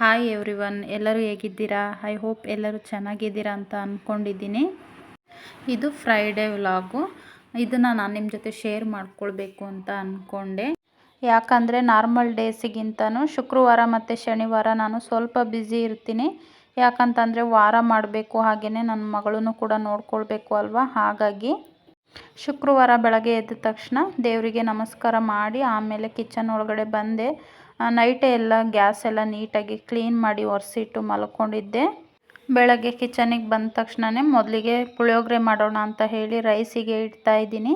Hi every one ಎಲ್ಲರೂ ಹೇಗಿದ್ದೀರಾ? I hope ಎಲ್ಲರೂ ಚೆನ್ನಾಗಿದ್ದೀರಾ ಅಂತ ಅಂದ್ಕೊಂಡಿದ್ದೀನಿ ಇದು ಫ್ರೈಡೇ ವ್ಲಾಗು ಇದನ್ನು ನಾನು ನಿಮ್ಮ ಜೊತೆ ಶೇರ್ ಮಾಡ್ಕೊಳ್ಬೇಕು ಅಂತ ಅಂದ್ಕೊಂಡೆ ಯಾಕಂದರೆ ನಾರ್ಮಲ್ ಡೇಸಿಗಿಂತನೂ ಶುಕ್ರವಾರ ಮತ್ತು ಶನಿವಾರ ನಾನು ಸ್ವಲ್ಪ ಬ್ಯುಸಿ ಇರ್ತೀನಿ. ಯಾಕಂತಂದರೆ ವಾರ ಮಾಡಬೇಕು ಹಾಗೆಯೇ ನನ್ನ ಮಗಳೂ ಕೂಡ ನೋಡ್ಕೊಳ್ಬೇಕು ಅಲ್ವಾ? ಹಾಗಾಗಿ ಶುಕ್ರವಾರ ಬೆಳಗ್ಗೆ ಎದ್ದ ತಕ್ಷಣ ದೇವರಿಗೆ ನಮಸ್ಕಾರ ಮಾಡಿ ಆಮೇಲೆ ಕಿಚನ್ ಒಳಗಡೆ ಬಂದೆ. ನೈಟೇ ಎಲ್ಲ ಗ್ಯಾಸ್ ಎಲ್ಲ ನೀಟಾಗಿ ಕ್ಲೀನ್ ಮಾಡಿ ಒರೆಸಿಟ್ಟು ಮಲ್ಕೊಂಡಿದ್ದೆ. ಬೆಳಗ್ಗೆ ಕಿಚನಿಗೆ ಬಂದ ತಕ್ಷಣವೇ ಮೊದಲಿಗೆ ಪುಳಿಯೋಗರೆ ಮಾಡೋಣ ಅಂತ ಹೇಳಿ ರೈಸಿಗೆ ಇಡ್ತಾ ಇದ್ದೀನಿ.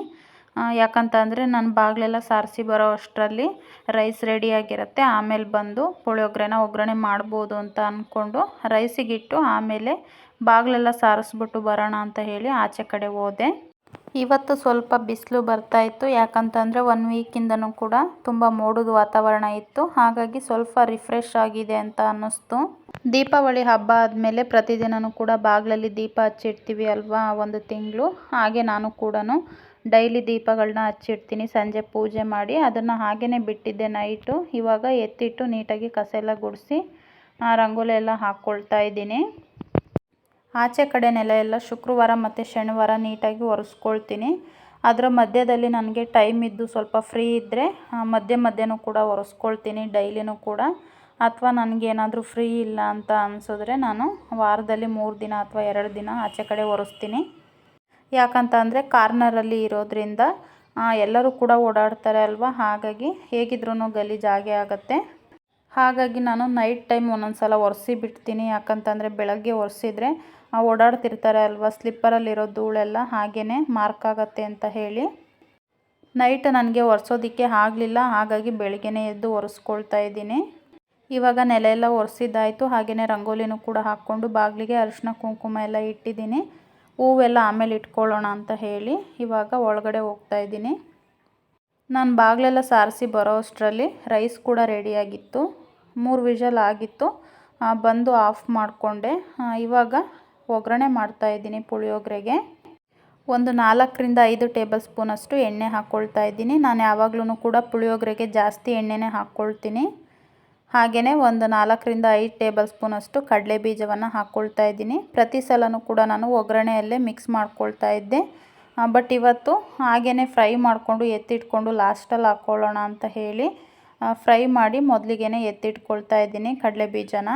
ಯಾಕಂತಂದರೆ ನಾನು ಬಾಗಿಲೆಲ್ಲ ಸಾರಿಸಿ ಬರೋ ಅಷ್ಟರಲ್ಲಿ ರೈಸ್ ರೆಡಿಯಾಗಿರುತ್ತೆ ಆಮೇಲೆ ಬಂದು ಪುಳಿಯೋಗರೆನ ಒಗ್ಗರಣೆ ಮಾಡ್ಬೋದು ಅಂತ ಅಂದ್ಕೊಂಡು ರೈಸಿಗಿಟ್ಟು ಆಮೇಲೆ ಬಾಗಿಲೆಲ್ಲ ಸಾರಿಸ್ಬಿಟ್ಟು ಬರೋಣ ಅಂತ ಹೇಳಿ ಆಚೆ ಕಡೆ ಹೋದೆ. ಇವತ್ತು ಸ್ವಲ್ಪ ಬಿಸಿಲು ಬರ್ತಾಯಿತ್ತು ಯಾಕಂತಂದರೆ ಒನ್ ವೀಕಿಂದನೂ ಕೂಡ ತುಂಬ ಮೋಡದ ವಾತಾವರಣ ಇತ್ತು. ಹಾಗಾಗಿ ಸ್ವಲ್ಪ ರಿಫ್ರೆಶ್ ಆಗಿದೆ ಅಂತ ಅನ್ನಿಸ್ತು. ದೀಪಾವಳಿ ಹಬ್ಬ ಆದಮೇಲೆ ಪ್ರತಿದಿನವೂ ಕೂಡ ಬಾಗಿಲಲ್ಲಿ ದೀಪ ಹಚ್ಚಿಡ್ತೀವಿ ಅಲ್ವಾ ಒಂದು ತಿಂಗಳು. ಹಾಗೆ ನಾನು ಕೂಡ ಡೈಲಿ ದೀಪಗಳನ್ನ ಹಚ್ಚಿಡ್ತೀನಿ. ಸಂಜೆ ಪೂಜೆ ಮಾಡಿ ಅದನ್ನು ಹಾಗೆಯೇ ಬಿಟ್ಟಿದ್ದೆ ನೈಟು ಇವಾಗ ಎತ್ತಿಟ್ಟು ನೀಟಾಗಿ ಕಸ ಎಲ್ಲ ಗುಡಿಸಿ ರಂಗೋಲಿ ಎಲ್ಲ ಹಾಕ್ಕೊಳ್ತಾ ಇದ್ದೀನಿ. ಆಚೆ ಕಡೆ ನೆಲ ಎಲ್ಲ ಶುಕ್ರವಾರ ಮತ್ತು ಶನಿವಾರ ನೀಟಾಗಿ ಒರೆಸ್ಕೊಳ್ತೀನಿ. ಅದರ ಮಧ್ಯದಲ್ಲಿ ನನಗೆ ಟೈಮ್ ಇದ್ದು ಸ್ವಲ್ಪ ಫ್ರೀ ಇದ್ದರೆ ಮಧ್ಯೆ ಮಧ್ಯನೂ ಕೂಡ ಒರೆಸ್ಕೊಳ್ತೀನಿ, ಡೈಲಿನೂ ಕೂಡ. ಅಥವಾ ನನಗೇನಾದರೂ ಫ್ರೀ ಇಲ್ಲ ಅಂತ ಅನಿಸಿದ್ರೆ ನಾನು ವಾರದಲ್ಲಿ ಮೂರು ದಿನ ಅಥವಾ ಎರಡು ದಿನ ಆಚೆ ಕಡೆ ಒರೆಸ್ತೀನಿ. ಯಾಕಂತ ಅಂದರೆ ಕಾರ್ನರಲ್ಲಿ ಇರೋದ್ರಿಂದ ಎಲ್ಲರೂ ಕೂಡ ಓಡಾಡ್ತಾರೆ ಅಲ್ವಾ? ಹಾಗಾಗಿ ಹೇಗಿದ್ರೂ ಗಲೀಜಾಗೆ ಆಗುತ್ತೆ. ಹಾಗಾಗಿ ನಾನು ನೈಟ್ ಟೈಮ್ ಒಂದೊಂದು ಸಲ ಒರೆಸಿ ಬಿಡ್ತೀನಿ. ಯಾಕಂತಂದರೆ ಬೆಳಗ್ಗೆ ಒರೆಸಿದ್ರೆ ಓಡಾಡ್ತಿರ್ತಾರೆ ಅಲ್ವಾ ಸ್ಲಿಪ್ಪರಲ್ಲಿರೋ ಧೂಳೆಲ್ಲ ಹಾಗೇ ಮಾರ್ಕ್ ಆಗುತ್ತೆ ಅಂತ ಹೇಳಿ. ನೈಟ್ ನನಗೆ ಒರೆಸೋದಕ್ಕೆ ಆಗಲಿಲ್ಲ. ಹಾಗಾಗಿ ಬೆಳಗ್ಗೆನೇ ಎದ್ದು ಒರೆಸ್ಕೊಳ್ತಾ ಇದ್ದೀನಿ. ಇವಾಗ ನೆಲ ಎಲ್ಲ ಒರೆಸಿದ್ದಾಯಿತು. ಹಾಗೆಯೇ ರಂಗೋಲಿನೂ ಕೂಡ ಹಾಕ್ಕೊಂಡು ಬಾಗಿಲಿಗೆ ಅರಿಶಿನ ಕುಂಕುಮ ಎಲ್ಲ ಇಟ್ಟಿದ್ದೀನಿ. ಹೂವೆಲ್ಲ ಆಮೇಲೆ ಇಟ್ಕೊಳ್ಳೋಣ ಅಂತ ಹೇಳಿ ಇವಾಗ ಒಳಗಡೆ ಹೋಗ್ತಾ ಇದ್ದೀನಿ. ನಾನು ಬಾಗಿಲೆಲ್ಲ ಸಾರಿಸಿ ಬರೋ ಅಷ್ಟರಲ್ಲಿ ರೈಸ್ ಕೂಡ ರೆಡಿಯಾಗಿತ್ತು ಮೂರು ವಿಷಲ್ ಆಗಿತ್ತು. ಬಂದು ಆಫ್ ಮಾಡಿಕೊಂಡೆ. ಇವಾಗ ಒಗ್ಗರಣೆ ಮಾಡ್ತಾಯಿದ್ದೀನಿ ಪುಳಿಯೋಗರೆಗೆ. ಒಂದು ನಾಲ್ಕರಿಂದ ಐದು ಟೇಬಲ್ ಸ್ಪೂನಷ್ಟು ಎಣ್ಣೆ ಹಾಕ್ಕೊಳ್ತಾ ಇದ್ದೀನಿ. ನಾನು ಯಾವಾಗಲೂ ಕೂಡ ಪುಳಿಯೋಗರೆಗೆ ಜಾಸ್ತಿ ಎಣ್ಣೆನೇ ಹಾಕ್ಕೊಳ್ತೀನಿ ಹಾಗೆಯೇ ಒಂದು ನಾಲ್ಕರಿಂದ ಐದು ಟೇಬಲ್ ಸ್ಪೂನಷ್ಟು ಕಡಲೆ ಬೀಜವನ್ನು ಹಾಕ್ಕೊಳ್ತಾ ಇದ್ದೀನಿ. ಪ್ರತಿ ಸಲವೂ ಕೂಡ ನಾನು ಒಗ್ಗರಣೆಯಲ್ಲೇ ಮಿಕ್ಸ್ ಮಾಡ್ಕೊಳ್ತಾ ಇದ್ದೆ. ಬಟ್ ಇವತ್ತು ಹಾಗೆಯೇ ಫ್ರೈ ಮಾಡಿಕೊಂಡು ಎತ್ತಿಟ್ಕೊಂಡು ಲಾಸ್ಟಲ್ಲಿ ಹಾಕ್ಕೊಳ್ಳೋಣ ಅಂತ ಹೇಳಿ ಫ್ರೈ ಮಾಡಿ ಮೊದಲಿಗೆ ಎತ್ತಿಟ್ಕೊಳ್ತಾ ಇದ್ದೀನಿ ಕಡಲೆ ಬೀಜನ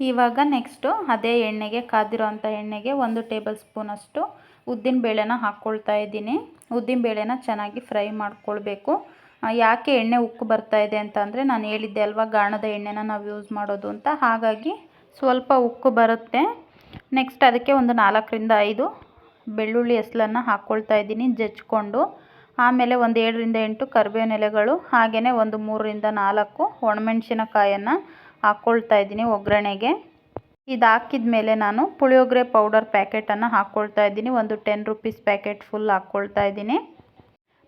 ಇವಾಗ ನೆಕ್ಸ್ಟು ಅದೇ ಎಣ್ಣೆಗೆ ಕಾದಿರೋ ಅಂಥ ಎಣ್ಣೆಗೆ ಒಂದು ಟೇಬಲ್ ಸ್ಪೂನಷ್ಟು ಉದ್ದಿನ ಬೇಳೆನ ಹಾಕ್ಕೊಳ್ತಾ ಇದ್ದೀನಿ. ಉದ್ದಿನ ಬೇಳೆನ ಚೆನ್ನಾಗಿ ಫ್ರೈ ಮಾಡ್ಕೊಳ್ಬೇಕು. ಯಾಕೆ ಎಣ್ಣೆ ಉಕ್ಕು ಬರ್ತಾ ಇದೆ ಅಂತಂದರೆ ನಾನು ಹೇಳಿದ್ದೆ ಅಲ್ವಾ, ಗಾಣದ ಎಣ್ಣೆನ ನಾವು ಯೂಸ್ ಮಾಡೋದು ಅಂತ. ಹಾಗಾಗಿ ಸ್ವಲ್ಪ ಉಕ್ಕು ಬರುತ್ತೆ. ನೆಕ್ಸ್ಟ್ ಅದಕ್ಕೆ ಒಂದು ನಾಲ್ಕರಿಂದ ಐದು ಬೆಳ್ಳುಳ್ಳಿ ಹೆಸ್ಲನ್ನು ಹಾಕ್ಕೊಳ್ತಾ ಇದ್ದೀನಿ ಜಜ್ಕೊಂಡು. ಆಮೇಲೆ ಒಂದು ಏಳರಿಂದ ಎಂಟು ಕರ್ಬೇವಿನ ಎಲೆಗಳು ಹಾಗೆಯೇ ಒಂದು ಮೂರರಿಂದ ನಾಲ್ಕು ಒಣಮೆಣಸಿನಕಾಯನ್ನು ಹಾಕ್ಕೊಳ್ತಾ ಇದ್ದೀನಿ ಒಗ್ಗರಣೆಗೆ. ಇದು ಹಾಕಿದ ಮೇಲೆ ನಾನು ಪುಳಿಯೋಗರೆ ಪೌಡರ್ ಪ್ಯಾಕೆಟನ್ನು ಹಾಕ್ಕೊಳ್ತಾ ಇದ್ದೀನಿ, ಒಂದು ಟೆನ್ ರುಪೀಸ್ ಪ್ಯಾಕೆಟ್ ಫುಲ್ ಹಾಕ್ಕೊಳ್ತಾ ಇದ್ದೀನಿ.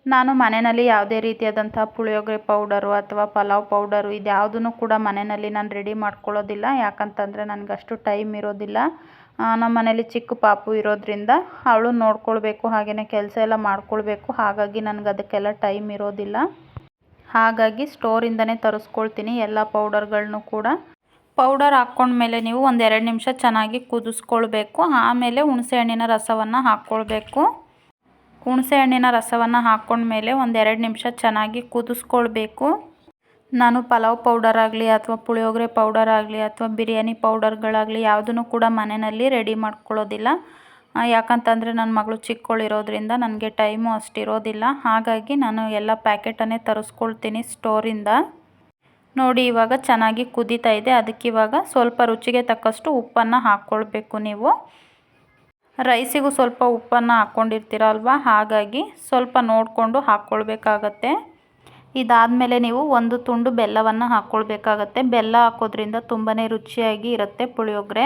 ನಾನು ಮನೆಯಲ್ಲಿ ಯಾವುದೇ ರೀತಿಯಾದಂಥ ಪುಳಿಯೋಗರೆ ಪೌಡರು ಅಥವಾ ಪಲಾವ್ ಪೌಡರು ಇದ್ಯಾವುದನ್ನು ಯಾವುದೂ ಕೂಡ ಮನೆಯಲ್ಲಿ ನಾನು ರೆಡಿ ಮಾಡ್ಕೊಳ್ಳೋದಿಲ್ಲ, ಯಾಕಂತಂದರೆ ನನಗೆ ಅಷ್ಟು ಟೈಮ್ ಇರೋದಿಲ್ಲ. ನಮ್ಮ ಮನೇಲಿ ಚಿಕ್ಕ ಪಾಪು ಇರೋದ್ರಿಂದ ಅವಳು ನೋಡ್ಕೊಳ್ಬೇಕು ಹಾಗೆಯೇ ಕೆಲಸ ಎಲ್ಲ ಮಾಡ್ಕೊಳ್ಬೇಕು. ಹಾಗಾಗಿ ನನಗೆ ಅದಕ್ಕೆಲ್ಲ ಟೈಮ್ ಇರೋದಿಲ್ಲ. ಹಾಗಾಗಿ ಸ್ಟೋರಿಂದನೇ ತರಿಸ್ಕೊಳ್ತೀನಿ ಎಲ್ಲ ಪೌಡರ್ಗಳನ್ನು ಕೂಡ. ಪೌಡರ್ ಹಾಕ್ಕೊಂಡ್ಮೇಲೆ ನೀವು ಒಂದೆರಡು ನಿಮಿಷ ಚೆನ್ನಾಗಿ ಕುದಿಸ್ಕೊಳ್ಬೇಕು. ಆಮೇಲೆ ಹುಣಸೆಹಣ್ಣಿನ ರಸವನ್ನು ಹಾಕ್ಕೊಳ್ಬೇಕು. ಹುಣಸೆಹಣ್ಣಿನ ರಸವನ್ನು ಹಾಕ್ಕೊಂಡ್ಮೇಲೆ ಒಂದು ಎರಡು ನಿಮಿಷ ಚೆನ್ನಾಗಿ ಕುದಿಸ್ಕೊಳ್ಬೇಕು. ನಾನು ಪಲಾವ್ ಆಗಲಿ ಅಥವಾ ಪುಳಿಯೋಗರೆ ಪೌಡರ್ ಆಗಲಿ ಅಥವಾ ಬಿರಿಯಾನಿ ಪೌಡರ್ಗಳಾಗಲಿ ಯಾವುದನ್ನು ಕೂಡ ಮನೆಯಲ್ಲಿ ರೆಡಿ ಮಾಡ್ಕೊಳ್ಳೋದಿಲ್ಲ. ಯಾಕಂತಂದರೆ ನನ್ನ ಮಗಳು ಚಿಕ್ಕವಳಿರೋದ್ರಿಂದ ನನಗೆ ಟೈಮು ಅಷ್ಟಿರೋದಿಲ್ಲ. ಹಾಗಾಗಿ ನಾನು ಎಲ್ಲ ಪ್ಯಾಕೆಟನ್ನೇ ತರಿಸ್ಕೊಳ್ತೀನಿ ಸ್ಟೋರಿಂದ ನೋಡಿ, ಇವಾಗ ಚೆನ್ನಾಗಿ ಕುದೀತಾ ಇದೆ. ಅದಕ್ಕೆ ಇವಾಗ ಸ್ವಲ್ಪ ರುಚಿಗೆ ತಕ್ಕಷ್ಟು ಉಪ್ಪನ್ನು ಹಾಕ್ಕೊಳ್ಬೇಕು ನೀವು. ರೈಸಿಗೂ ಸ್ವಲ್ಪ ಉಪ್ಪನ್ನು ಹಾಕ್ಕೊಂಡಿರ್ತೀರಲ್ವ ಹಾಗಾಗಿ ಸ್ವಲ್ಪ ನೋಡಿಕೊಂಡು ಹಾಕ್ಕೊಳ್ಬೇಕಾಗತ್ತೆ. ಇದಾದಮೇಲೆ ನೀವು ಒಂದು ತುಂಡು ಬೆಲ್ಲವನ್ನು ಹಾಕ್ಕೊಳ್ಬೇಕಾಗತ್ತೆ. ಬೆಲ್ಲ ಹಾಕೋದ್ರಿಂದ ತುಂಬಾ ರುಚಿಯಾಗಿ ಇರುತ್ತೆ ಪುಳಿಯೋಗರೆ.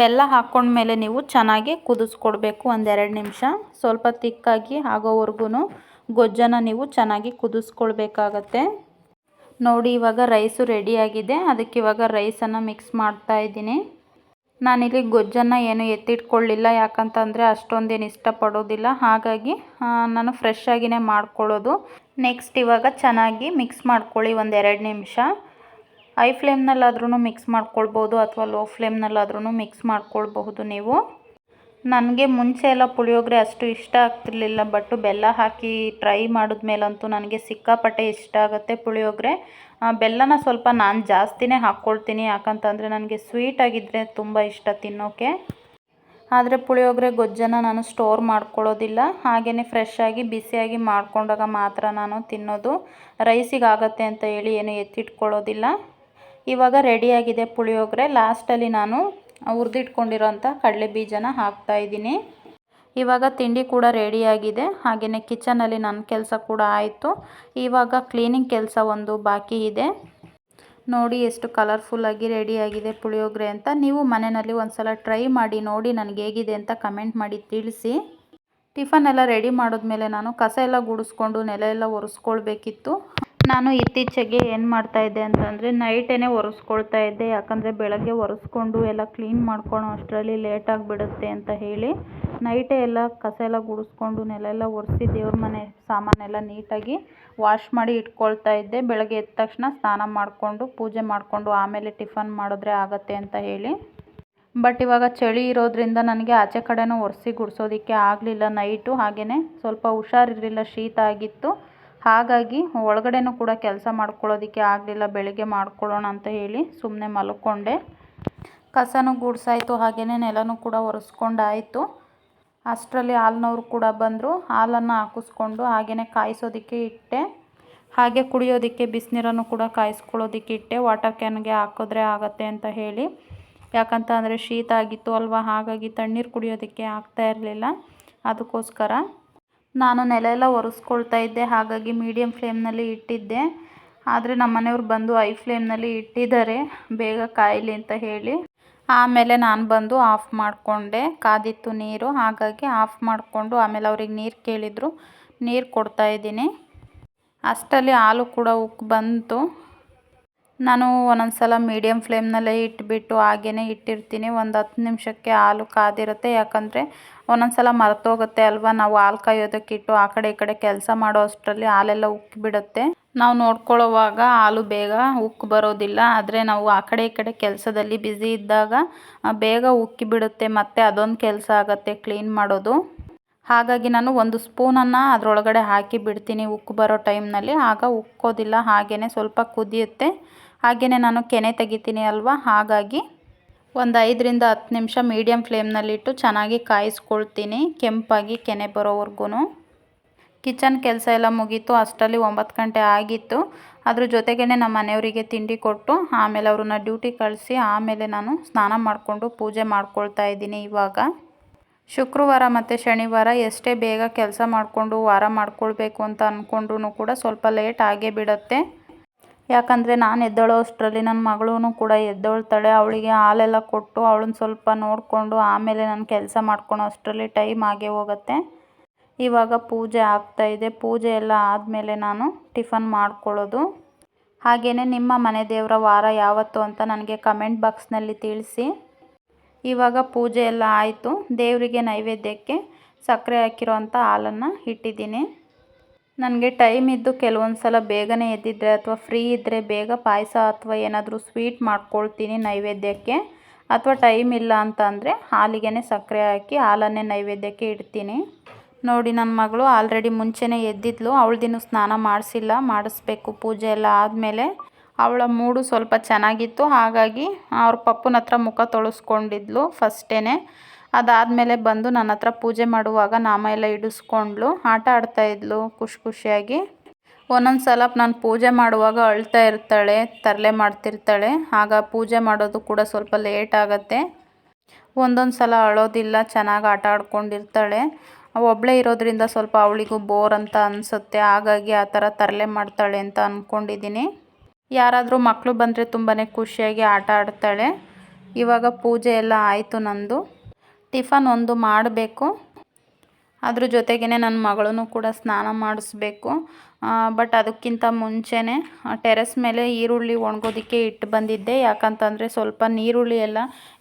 ಬೆಲ್ಲ ಹಾಕ್ಕೊಂಡ್ಮೇಲೆ ನೀವು ಚೆನ್ನಾಗಿ ಕುದಿಸ್ಕೊಡ್ಬೇಕು ಒಂದೆರಡು ನಿಮಿಷ. ಸ್ವಲ್ಪ ತಿಕ್ಕಾಗಿ ಆಗೋವರೆಗೂ ಗೊಜ್ಜನ್ನು ನೀವು ಚೆನ್ನಾಗಿ ಕುದಿಸ್ಕೊಳ್ಬೇಕಾಗತ್ತೆ. ನೋಡಿ, ಇವಾಗ ರೈಸು ರೆಡಿಯಾಗಿದೆ. ಅದಕ್ಕೆ ಇವಾಗ ರೈಸನ್ನು ಮಿಕ್ಸ್ ಮಾಡ್ತಾ ಇದ್ದೀನಿ. ನಾನಿಲ್ಲಿ ಗೊಜ್ಜನ್ನು ಏನು ಎತ್ತಿಟ್ಕೊಳ್ಳಿಲ್ಲ, ಯಾಕಂತಂದರೆ ಅಷ್ಟೊಂದೇನು ಇಷ್ಟಪಡೋದಿಲ್ಲ. ಹಾಗಾಗಿ ನಾನು ಫ್ರೆಶ್ ಆಗಿನೇ ಮಾಡ್ಕೊಳ್ಳೋದು. ನೆಕ್ಸ್ಟ್ ಇವಾಗ ಚೆನ್ನಾಗಿ ಮಿಕ್ಸ್ ಮಾಡ್ಕೊಳ್ಳಿ ಒಂದು ಎರಡು ನಿಮಿಷ. ಹೈ ಫ್ಲೇಮ್ನಲ್ಲಾದ್ರೂ ಮಿಕ್ಸ್ ಮಾಡ್ಕೊಳ್ಬೋದು ಅಥವಾ ಲೋ ಫ್ಲೇಮ್ನಲ್ಲಾದ್ರೂ ಮಿಕ್ಸ್ ಮಾಡ್ಕೊಳ್ಬಹುದು ನೀವು. ನನಗೆ ಮುಂಚೆ ಎಲ್ಲ ಪುಳಿಯೋಗರೆ ಅಷ್ಟು ಇಷ್ಟ ಆಗ್ತಿರ್ಲಿಲ್ಲ ಬಟ್ ಬೆಲ್ಲ ಹಾಕಿ ಟ್ರೈ ಮಾಡಿದ್ಮೇಲಂತೂ ನನಗೆ ಸಿಕ್ಕಾಪಟ್ಟೆ ಇಷ್ಟ ಆಗುತ್ತೆ ಪುಳಿಯೋಗರೆ. ಬೆಲ್ಲನ ಸ್ವಲ್ಪ ನಾನು ಜಾಸ್ತಿನೇ ಹಾಕ್ಕೊಳ್ತೀನಿ, ಯಾಕಂತಂದರೆ ನನಗೆ ಸ್ವೀಟ್ ಆಗಿದ್ದರೆ ತುಂಬ ಇಷ್ಟ ತಿನ್ನೋಕ್ಕೆ ಆದರೆ ಪುಳಿಯೋಗರೆ ಗೊಜ್ಜನ್ನು ನಾನು ಸ್ಟೋರ್ ಮಾಡ್ಕೊಳ್ಳೋದಿಲ್ಲ. ಹಾಗೆಯೇ ಫ್ರೆಶ್ ಆಗಿ ಬಿಸಿಯಾಗಿ ಮಾಡಿಕೊಂಡಾಗ ಮಾತ್ರ ನಾನು ತಿನ್ನೋದು. ರೈಸಿಗೆ ಆಗುತ್ತೆ ಅಂತ ಹೇಳಿ ಏನು ಎತ್ತಿಟ್ಕೊಳ್ಳೋದಿಲ್ಲ. ಇವಾಗ ರೆಡಿಯಾಗಿದೆ ಪುಳಿಯೋಗರೆ. ಲಾಸ್ಟಲ್ಲಿ ನಾನು ಹುರಿದಿಟ್ಕೊಂಡಿರೋಂಥ ಕಡಲೆ ಬೀಜನ ಹಾಕ್ತಾಯಿದ್ದೀನಿ ಇವಾಗ ತಿಂಡಿ ಕೂಡ ರೆಡಿಯಾಗಿದೆ ಹಾಗೆಯೇ ಕಿಚನಲ್ಲಿ ನನ್ನ ಕೆಲಸ ಕೂಡ ಆಯಿತು. ಇವಾಗ ಕ್ಲೀನಿಂಗ್ ಕೆಲಸ ಒಂದು ಬಾಕಿ ಇದೆ. ನೋಡಿ ಎಷ್ಟು ಕಲರ್ಫುಲ್ಲಾಗಿ ರೆಡಿಯಾಗಿದೆ ಪುಳಿಯೋಗರೆ ಅಂತ. ನೀವು ಮನೆಯಲ್ಲಿ ಒಂದು ಸಲ ಟ್ರೈ ಮಾಡಿ, ನೋಡಿ ನನಗೆ ಹೇಗಿದೆ ಅಂತ ಕಮೆಂಟ್ ಮಾಡಿ ತಿಳಿಸಿ. ಟಿಫನ್ ಎಲ್ಲ ರೆಡಿ ಮಾಡಿದ್ಮೇಲೆ ನಾನು ಕಸ ಎಲ್ಲ ಗುಡಿಸ್ಕೊಂಡು ನೆಲ ಎಲ್ಲ ಒರೆಸ್ಕೊಳ್ಬೇಕಿತ್ತು. ನಾನು ಇತ್ತೀಚೆಗೆ ಏನು ಮಾಡ್ತಾ ಇದ್ದೆ ಅಂತಂದರೆ ನೈಟೇ ಒರೆಸ್ಕೊಳ್ತಾ ಇದ್ದೆ. ಯಾಕಂದರೆ ಬೆಳಗ್ಗೆ ಒರೆಸ್ಕೊಂಡು ಎಲ್ಲ ಕ್ಲೀನ್ ಮಾಡ್ಕೊಳೋ ಅಷ್ಟರಲ್ಲಿ ಲೇಟಾಗಿ ಆಗಿಬಿಡುತ್ತೆ ಅಂತ ಹೇಳಿ ನೈಟೇ ಎಲ್ಲ ಕಸ ಎಲ್ಲ ಗುಡಿಸ್ಕೊಂಡು ನೆಲ ಎಲ್ಲ ಒರೆಸಿ ದೇವ್ರ ಮನೆ ಸಾಮಾನೆಲ್ಲ ನೀಟಾಗಿ ವಾಶ್ ಮಾಡಿ ಇಟ್ಕೊಳ್ತಾ ಇದ್ದೆ. ಬೆಳಗ್ಗೆ ಎದ್ದ ತಕ್ಷಣ ಸ್ನಾನ ಮಾಡಿಕೊಂಡು ಪೂಜೆ ಮಾಡಿಕೊಂಡು ಆಮೇಲೆ ಟಿಫನ್ ಮಾಡಿದ್ರೆ ಆಗುತ್ತೆ ಅಂತ ಹೇಳಿ. ಬಟ್ ಇವಾಗ ಚಳಿ ಇರೋದ್ರಿಂದ ನನಗೆ ಆಚೆ ಕಡೆನೂ ಒರೆಸಿ ಗುಡಿಸೋದಕ್ಕೆ ಆಗಲಿಲ್ಲ ನೈಟು. ಹಾಗೆಯೇ ಸ್ವಲ್ಪ ಹುಷಾರಿರಲಿಲ್ಲ ಶೀತ ಆಗಿತ್ತು. ಹಾಗಾಗಿ ಒಳಗಡೆನೂ ಕೂಡ ಕೆಲಸ ಮಾಡ್ಕೊಳ್ಳೋದಕ್ಕೆ ಆಗಲಿಲ್ಲ, ಬೆಳಿಗ್ಗೆ ಮಾಡ್ಕೊಳ್ಳೋಣ ಅಂತ ಹೇಳಿ ಸುಮ್ಮನೆ ಮಲ್ಕೊಂಡೆ. ಕಸನೂ ಗುಡಿಸಾಯಿತು ಹಾಗೆಯೇ ನೆಲನೂ ಕೂಡ ಒರೆಸ್ಕೊಂಡಾಯಿತು. ಅಷ್ಟರಲ್ಲಿ ಹಾಲಿನವ್ರು ಕೂಡ ಬಂದರು. ಹಾಲನ್ನು ಹಾಕಿಸ್ಕೊಂಡು ಹಾಗೆಯೇ ಕಾಯಿಸೋದಕ್ಕೆ ಇಟ್ಟೆ. ಹಾಗೆ ಕುಡಿಯೋದಕ್ಕೆ ಬಿಸಿನೀರನ್ನು ಕೂಡ ಕಾಯಿಸ್ಕೊಳ್ಳೋದಕ್ಕೆ ಇಟ್ಟೆ. ವಾಟರ್ ಕ್ಯಾನ್ಗೆ ಹಾಕಿದ್ರೆ ಆಗುತ್ತೆ ಅಂತ ಹೇಳಿ. ಯಾಕಂತ ಅಂದರೆ ಶೀತ ಆಗಿತ್ತು ಅಲ್ವಾ? ಹಾಗಾಗಿ ತಣ್ಣೀರು ಕುಡಿಯೋದಕ್ಕೆ ಆಗ್ತಾ ಇರಲಿಲ್ಲ. ಅದಕ್ಕೋಸ್ಕರ ನಾನು ನೆಲ ಎಲ್ಲ ಒರೆಸ್ಕೊಳ್ತಾ ಇದ್ದೆ, ಹಾಗಾಗಿ ಮೀಡಿಯಮ್ ಫ್ಲೇಮ್ನಲ್ಲಿ ಇಟ್ಟಿದ್ದೆ. ಆದರೆ ನಮ್ಮ ಮನೆಯವ್ರು ಬಂದು ಐ ಫ್ಲೇಮ್ನಲ್ಲಿ ಇಟ್ಟಿದ್ದಾರೆ, ಬೇಗ ಕಾಯಲಿ ಅಂತ ಹೇಳಿ. ಆಮೇಲೆ ನಾನು ಬಂದು ಆಫ್ ಮಾಡಿಕೊಂಡೆ, ಕಾದಿತ್ತು ನೀರು, ಹಾಗಾಗಿ ಆಫ್ ಮಾಡಿಕೊಂಡು ಆಮೇಲೆ ಅವ್ರಿಗೆ ನೀರು ಕೇಳಿದರು. ನೀರು ಕೊಡ್ತಾಯಿದ್ದೀನಿ ಅಷ್ಟರಲ್ಲಿ ಹಾಲು ಕೂಡ ಉಕ್ಕಿ ಬಂತು. ನಾನು ಒಂದೊಂದು ಸಲ ಮೀಡಿಯಮ್ ಫ್ಲೇಮ್ನಲ್ಲೇ ಇಟ್ಬಿಟ್ಟು ಹಾಗೆಯೇ ಇಟ್ಟಿರ್ತೀನಿ. ಒಂದು ಹತ್ತು ನಿಮಿಷಕ್ಕೆ ಹಾಲು ಕಾದಿರುತ್ತೆ. ಯಾಕಂದರೆ ಒಂದೊಂದು ಸಲ ಮರೆತೋಗುತ್ತೆ ಅಲ್ವಾ? ನಾವು ಹಾಲು ಕಾಯೋದಕ್ಕಿಟ್ಟು ಆ ಕಡೆ ಈ ಕಡೆ ಕೆಲಸ ಮಾಡೋ ಅಷ್ಟರಲ್ಲಿ ಹಾಲೆಲ್ಲ ಉಕ್ಕಿಬಿಡುತ್ತೆ ನಾವು ನೋಡ್ಕೊಳ್ಳೋವಾಗ ಹಾಲು ಬೇಗ ಉಕ್ಕಿ ಬರೋದಿಲ್ಲ. ಆದರೆ ನಾವು ಆ ಕಡೆ ಈ ಕಡೆ ಕೆಲಸದಲ್ಲಿ ಬ್ಯುಸಿ ಇದ್ದಾಗ ಬೇಗ ಉಕ್ಕಿ ಬಿಡುತ್ತೆ ಮತ್ತು ಅದೊಂದು ಕೆಲಸ ಆಗುತ್ತೆ ಕ್ಲೀನ್ ಮಾಡೋದು. ಹಾಗಾಗಿ ನಾನು ಒಂದು ಸ್ಪೂನನ್ನು ಅದರೊಳಗಡೆ ಹಾಕಿ ಬಿಡ್ತೀನಿ ಉಕ್ಕು ಬರೋ ಟೈಮ್ನಲ್ಲಿ ಆಗ ಉಕ್ಕೋದಿಲ್ಲ. ಹಾಗೆಯೇ ಸ್ವಲ್ಪ ಕುದಿಯುತ್ತೆ. ಹಾಗೆಯೇ ನಾನು ಕೆನೆ ತೆಗಿತೀನಿ ಅಲ್ವಾ? ಹಾಗಾಗಿ ಒಂದು ಐದರಿಂದ ಹತ್ತು ನಿಮಿಷ ಮೀಡಿಯಮ್ ಫ್ಲೇಮ್ನಲ್ಲಿಟ್ಟು ಚೆನ್ನಾಗಿ ಕಾಯಿಸ್ಕೊಳ್ತೀನಿ, ಕೆಂಪಾಗಿ ಕೆನೆ ಬರೋವರೆಗೂ ಕಿಚನ್ ಕೆಲಸ ಎಲ್ಲ ಮುಗೀತು, ಅಷ್ಟರಲ್ಲಿ ಒಂಬತ್ತು ಗಂಟೆ ಆಗಿತ್ತು. ಅದ್ರ ಜೊತೆಗೇ ನಮ್ಮ ಮನೆಯವರಿಗೆ ತಿಂಡಿ ಕೊಟ್ಟು, ಆಮೇಲೆ ಅವ್ರನ್ನ ಡ್ಯೂಟಿ ಕಳಿಸಿ, ಆಮೇಲೆ ನಾನು ಸ್ನಾನ ಮಾಡಿಕೊಂಡು ಪೂಜೆ ಮಾಡ್ಕೊಳ್ತಾ ಇದ್ದೀನಿ ಇವಾಗ. ಶುಕ್ರವಾರ ಮತ್ತು ಶನಿವಾರ ಎಷ್ಟೇ ಬೇಗ ಕೆಲಸ ಮಾಡಿಕೊಂಡು ವಾರ ಮಾಡ್ಕೊಳ್ಬೇಕು ಅಂತ ಅಂದ್ಕೊಂಡ್ರೂ ಕೂಡ ಸ್ವಲ್ಪ ಲೇಟ್ ಆಗೇ ಬಿಡುತ್ತೆ. ಯಾಕಂದರೆ ನಾನು ಎದ್ದೇಳೋ ಅಷ್ಟರಲ್ಲಿ ನನ್ನ ಮಗಳೂ ಕೂಡ ಎದ್ದೋಳ್ತಾಳೆ, ಅವಳಿಗೆ ಹಾಲೆಲ್ಲ ಕೊಟ್ಟು ಅವಳನ್ನ ಸ್ವಲ್ಪ ನೋಡಿಕೊಂಡು ಆಮೇಲೆ ನಾನು ಕೆಲಸ ಮಾಡ್ಕೊಳೋ ಅಷ್ಟರಲ್ಲಿ ಟೈಮ್ ಆಗೇ ಹೋಗುತ್ತೆ. ಇವಾಗ ಪೂಜೆ ಆಗ್ತಾಯಿದೆ ಪೂಜೆ ಎಲ್ಲ ಆದಮೇಲೆ ನಾನು ಟಿಫನ್ ಮಾಡ್ಕೊಳ್ಳೋದು ಹಾಗೆಯೇ ನಿಮ್ಮ ಮನೆ ದೇವರ ವಾರ ಯಾವತ್ತು ಅಂತ ನನಗೆ ಕಮೆಂಟ್ ಬಾಕ್ಸ್ನಲ್ಲಿ ತಿಳಿಸಿ. ಇವಾಗ ಪೂಜೆ ಎಲ್ಲ ಆಯಿತು, ದೇವರಿಗೆ ನೈವೇದ್ಯಕ್ಕೆ ಸಕ್ಕರೆ ಹಾಕಿರೋವಂಥ ಹಾಲನ್ನು ಇಟ್ಟಿದ್ದೀನಿ. ನನಗೆ ಟೈಮ್ ಇದ್ದು ಕೆಲವೊಂದು ಸಲ ಬೇಗನೆ ಎದ್ದಿದ್ದರೆ ಅಥವಾ ಫ್ರೀ ಇದ್ದರೆ ಬೇಗ ಪಾಯಸ ಅಥವಾ ಏನಾದರೂ ಸ್ವೀಟ್ ಮಾಡ್ಕೊಳ್ತೀನಿ ನೈವೇದ್ಯಕ್ಕೆ. ಅಥವಾ ಟೈಮ್ ಇಲ್ಲ ಅಂತ ಅಂದರೆ ಹಾಲಿಗೆ ಸಕ್ಕರೆ ಹಾಕಿ ಹಾಲನ್ನೇ ನೈವೇದ್ಯಕ್ಕೆ ಇಡ್ತೀನಿ. ನೋಡಿ ನನ್ನ ಮಗಳು ಆಲ್ರೆಡಿ ಮುಂಚೆನೇ ಎದ್ದಿದ್ಲು ದಿನ ಸ್ನಾನ ಮಾಡಿಸಿಲ್ಲ, ಮಾಡಿಸ್ಬೇಕು ಪೂಜೆ ಎಲ್ಲ ಆದಮೇಲೆ. ಅವಳ ಮೂಡು ಸ್ವಲ್ಪ ಚೆನ್ನಾಗಿತ್ತು, ಹಾಗಾಗಿ ಅವ್ರ ಪಪ್ಪನ ಹತ್ರ ಮುಖ ತೊಳಸ್ಕೊಂಡಿದ್ಲು ಫಸ್ಟೇ ಅದಾದಮೇಲೆ ಬಂದು ನನ್ನ ಹತ್ರ ಪೂಜೆ ಮಾಡುವಾಗ ನಾಮ ಎಲ್ಲ ಇಡಿಸ್ಕೊಂಡ್ಳು ಆಟ ಆಡ್ತಾ ಇದ್ಲು ಖುಷಿ ಖುಷಿಯಾಗಿ. ಒಂದೊಂದು ಸಲ ನಾನು ಪೂಜೆ ಮಾಡುವಾಗ ಅಳ್ತಾ ಇರ್ತಾಳೆ, ತರಲೆ ಮಾಡ್ತಿರ್ತಾಳೆ. ಆಗ ಪೂಜೆ ಮಾಡೋದು ಕೂಡ ಸ್ವಲ್ಪ ಲೇಟ್ ಆಗುತ್ತೆ. ಒಂದೊಂದು ಸಲ ಅಳೋದಿಲ್ಲ, ಚೆನ್ನಾಗಿ ಆಟ ಆಡ್ಕೊಂಡಿರ್ತಾಳೆ. ಒಬ್ಬಳೇ ಇರೋದ್ರಿಂದ ಸ್ವಲ್ಪ ಅವಳಿಗೂ ಬೋರ್ ಅಂತ ಅನಿಸುತ್ತೆ. ಹಾಗಾಗಿ ಆ ಥರ ತರಲೆ ಮಾಡ್ತಾಳೆ ಅಂತ ಅಂದ್ಕೊಂಡಿದ್ದೀನಿ ಯಾರಾದರೂ ಮಕ್ಕಳು ಬಂದರೆ ತುಂಬಾ ಖುಷಿಯಾಗಿ ಆಟ ಆಡ್ತಾಳೆ. ಇವಾಗ ಪೂಜೆ ಎಲ್ಲ ಆಯಿತು ನಂದು. ಟಿಫನ್ ಒಂದು ಮಾಡಬೇಕು. ಅದ್ರ ಜೊತೆಗೇ ನನ್ನ ಮಗಳೂ ಕೂಡ ಸ್ನಾನ ಮಾಡಿಸ್ಬೇಕು. ಬಟ್ ಅದಕ್ಕಿಂತ ಮುಂಚೆನೇ ಟೆರೆಸ್ ಮೇಲೆ ಈರುಳ್ಳಿ ಒಣಗೋದಕ್ಕೆ ಇಟ್ಟು ಬಂದಿದ್ದೆ. ಯಾಕಂತಂದರೆ ಸ್ವಲ್ಪ ನೀರುಳ್ಳಿ ಎಲ್ಲ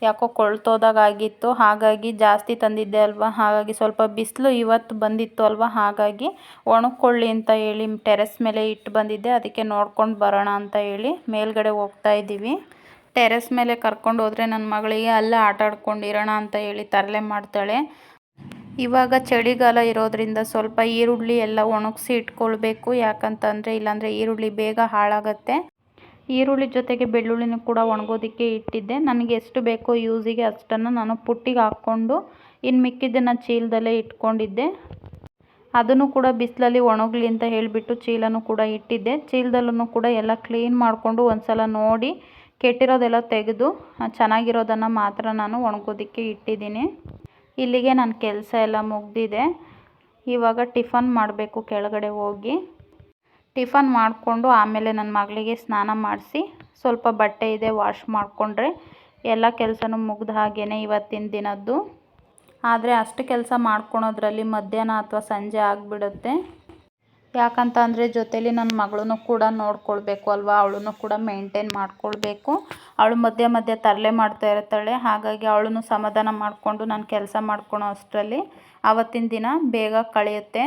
ಯಾಕೋ ಕೊಳ್ತೋದಾಗಿತ್ತು ಹಾಗಾಗಿ ಜಾಸ್ತಿ ತಂದಿದ್ದೆ ಅಲ್ವಾ? ಹಾಗಾಗಿ ಸ್ವಲ್ಪ ಬಿಸಿಲು ಇವತ್ತು ಬಂದಿತ್ತು ಅಲ್ವಾ? ಹಾಗಾಗಿ ಒಣಕೊಳ್ಳಿ ಅಂತ ಹೇಳಿ ಟೆರೆಸ್ ಮೇಲೆ ಇಟ್ಟು ಬಂದಿದ್ದೆ. ಅದಕ್ಕೆ ನೋಡ್ಕೊಂಡು ಬರೋಣ ಅಂತ ಹೇಳಿ ಮೇಲ್ಗಡೆ ಹೋಗ್ತಾ ಇದ್ದೀವಿ. ಟೆರೆಸ್ ಮೇಲೆ ಕರ್ಕೊಂಡು ಹೋದರೆ ನನ್ನ ಮಗಳಿಗೆ ಅಲ್ಲೇ ಆಟ ಆಡ್ಕೊಂಡಿರೋಣ ಅಂತ ಹೇಳಿ ತರಲೆ ಮಾಡ್ತಾಳೆ. ಇವಾಗ ಚಳಿಗಾಲ ಇರೋದ್ರಿಂದ ಸ್ವಲ್ಪ ಈರುಳ್ಳಿ ಎಲ್ಲ ಒಣಗಿಸಿ ಇಟ್ಕೊಳ್ಬೇಕು, ಯಾಕಂತಂದರೆ ಇಲ್ಲಾಂದರೆ ಈರುಳ್ಳಿ ಬೇಗ ಹಾಳಾಗುತ್ತೆ. ಈರುಳ್ಳಿ ಜೊತೆಗೆ ಬೆಳ್ಳುಳ್ಳಿನೂ ಕೂಡ ಒಣಗೋದಕ್ಕೆ ಇಟ್ಟಿದ್ದೆ. ನನಗೆ ಎಷ್ಟು ಬೇಕೋ ಯೂಸಿಗೆ ಅಷ್ಟನ್ನು ನಾನು ಪುಟ್ಟಿಗೆ ಹಾಕ್ಕೊಂಡು ಇನ್ನು ಮಿಕ್ಕಿದ್ದನ್ನು ಚೀಲದಲ್ಲೇ ಇಟ್ಕೊಂಡಿದ್ದೆ. ಅದನ್ನು ಕೂಡ ಬಿಸಿಲಲ್ಲಿ ಒಣಗಲಿ ಅಂತ ಹೇಳಿಬಿಟ್ಟು ಚೀಲನೂ ಕೂಡ ಇಟ್ಟಿದ್ದೆ. ಚೀಲದಲ್ಲೂ ಕೂಡ ಎಲ್ಲ ಕ್ಲೀನ್ ಮಾಡಿಕೊಂಡು ಒಂದು ಸಲ ನೋಡಿ ಕೆಟ್ಟಿರೋದೆಲ್ಲ ತೆಗೆದು ಚೆನ್ನಾಗಿರೋದನ್ನು ಮಾತ್ರ ನಾನು ಒಣಗೋದಕ್ಕೆ ಇಟ್ಟಿದ್ದೀನಿ. ಇಲ್ಲಿಗೆ ನನ್ನ ಕೆಲಸ ಎಲ್ಲ ಮುಗಿದಿದೆ. ಇವಾಗ ಟಿಫನ್ ಮಾಡಬೇಕು ಕೆಳಗಡೆ ಹೋಗಿ. ಟಿಫನ್ ಮಾಡಿಕೊಂಡು ಆಮೇಲೆ ನನ್ನ ಮಗಳಿಗೆ ಸ್ನಾನ ಮಾಡಿಸಿ, ಸ್ವಲ್ಪ ಬಟ್ಟೆ ಇದೆ ವಾಶ್ ಮಾಡಿಕೊಂಡ್ರೆ ಎಲ್ಲ ಕೆಲಸನೂ ಮುಗ್ದ ಹಾಗೇ ಇವತ್ತಿನ ದಿನದ್ದು. ಆದರೆ ಅಷ್ಟು ಕೆಲಸ ಮಾಡ್ಕೊಳೋದ್ರಲ್ಲಿ ಮಧ್ಯಾಹ್ನ ಅಥವಾ ಸಂಜೆ ಆಗಿಬಿಡುತ್ತೆ. ಯಾಕಂತ ಅಂದರೆ ಜೊತೇಲಿ ನನ್ನ ಮಗಳನ್ನೂ ಕೂಡ ನೋಡಿಕೊಳ್ಬೇಕು ಅಲ್ವಾ? ಅವಳನ್ನು ಕೂಡ ಮೇಂಟೇನ್ ಮಾಡಿಕೊಳ್ಬೇಕು. ಅವಳು ಮಧ್ಯೆ ಮಧ್ಯೆ ತರಲೆ ಮಾಡ್ತಾ ಇರ್ತಾಳೆ. ಹಾಗಾಗಿ ಅವಳನ್ನು ಸಮಾಧಾನ ಮಾಡಿಕೊಂಡು ನಾನು ಕೆಲಸ ಮಾಡ್ಕೊಳೋ ಅಷ್ಟರಲ್ಲಿ ಆವತ್ತಿನ ದಿನ ಬೇಗ ಕಳೆಯುತ್ತೆ.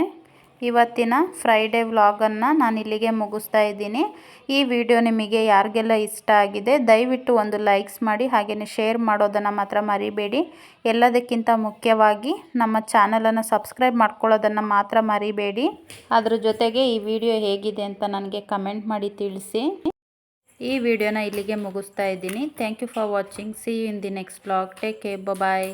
ಇವತ್ತಿನ ಫ್ರೈಡೇ ವ್ಲಾಗನ್ನು ನಾನು ಇಲ್ಲಿಗೆ ಮುಗಿಸ್ತಾ ಇದ್ದೀನಿ. ಈ ವಿಡಿಯೋ ನಿಮಗೆ ಯಾರಿಗೆಲ್ಲ ಇಷ್ಟ ಆಗಿದೆ, ದಯವಿಟ್ಟು ಒಂದು ಲೈಕ್ಸ್ ಮಾಡಿ ಹಾಗೆಯೇ ಶೇರ್ ಮಾಡೋದನ್ನು ಮಾತ್ರ ಮರಿಬೇಡಿ. ಎಲ್ಲದಕ್ಕಿಂತ ಮುಖ್ಯವಾಗಿ ನಮ್ಮ ಚಾನಲನ್ನು ಸಬ್ಸ್ಕ್ರೈಬ್ ಮಾಡ್ಕೊಳ್ಳೋದನ್ನು ಮಾತ್ರ ಮರಿಬೇಡಿ. ಅದ್ರ ಜೊತೆಗೆ ಈ ವಿಡಿಯೋ ಹೇಗಿದೆ ಅಂತ ನನಗೆ ಕಮೆಂಟ್ ಮಾಡಿ ತಿಳಿಸಿ. ಈ ವಿಡಿಯೋನ ಇಲ್ಲಿಗೆ ಮುಗಿಸ್ತಾ ಇದ್ದೀನಿ. Thank you for watching see in the next blog take care bye